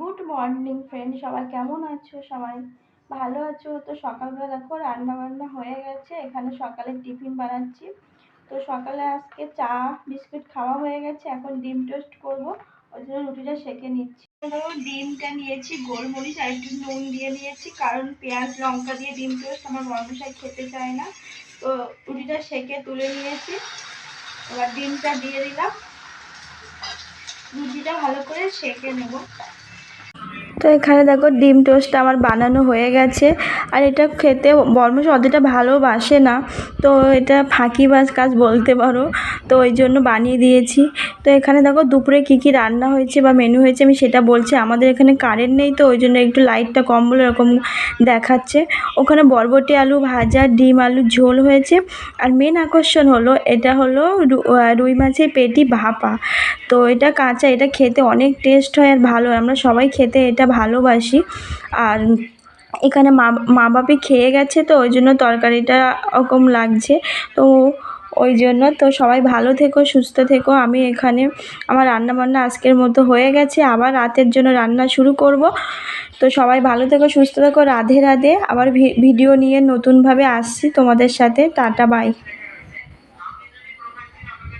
Good morning friend সবাই কেমন আছো? সবাই ভালো আছো? তো সকালবেলা দেখো রান্না বান্না হয়ে গেছে। এখানে সকালে টিফিন বানাচ্ছি। তো সকালে আজকে চা, বিস্কুট খাওয়া হয়ে গেছে। এখন ডিম টোস্ট করব। ওই জন্য রুটিটা সেকে নিচ্ছি। ডিমটা নিয়েছি, গোলমরিচ আর একটু নুন দিয়ে নিয়েছি। কারণ পেঁয়াজ, লঙ্কা দিয়ে ডিম টোস্ট আমার বর্মশাই খেতে চায় না। তো রুটিটা সেকে তুলে নিয়েছি। এবার ডিমটা দিয়ে দিলাম। রুটিটা ভালো করে সেকে নেব। তো এখানে দেখো ডিম টোস্ট আমার বানানো হয়ে গেছে। আর এটা খেতে বর্মশ অতটা ভালোবাসে না। তো এটা ফাঁকিবাজ কাজ বলতে পারো। তো ওই জন্য বানিয়ে দিয়েছি। তো এখানে দেখো দুপুরে কী কী রান্না হয়েছে বা মেনু হয়েছে, আমি সেটা বলছি। আমাদের এখানে কারেন্ট নেই তো, ওই জন্য একটু লাইটটা কম বলে এরকম দেখাচ্ছে। ওখানে বরবটি আলু ভাজা, ডিম আলু ঝোল হয়েছে। আর মেন আকর্ষণ হলো, এটা হলো রুই মাছের পেটি ভাপা। তো এটা কাঁচা, এটা খেতে অনেক টেস্ট হয় আর ভালো। আমরা সবাই খেতে এটা ভালোবাসি। আর এখানে মা মা বাপি খেয়ে গেছে তো, ওই জন্য তরকারিটা ওরকম লাগছে। তো ওই জন্য তো সবাই ভালো থেকো, সুস্থ থেকো। আমি এখানে আমার রান্না বান্না আজকের মতো হয়ে গেছে। আবার রাতের জন্য রান্না শুরু করব। তো সবাই ভালো থেকো, সুস্থ থেকো। রাধে রাধে। আবার ভিডিও নিয়ে নতুনভাবে আসছি তোমাদের সাথে। Tata, bye.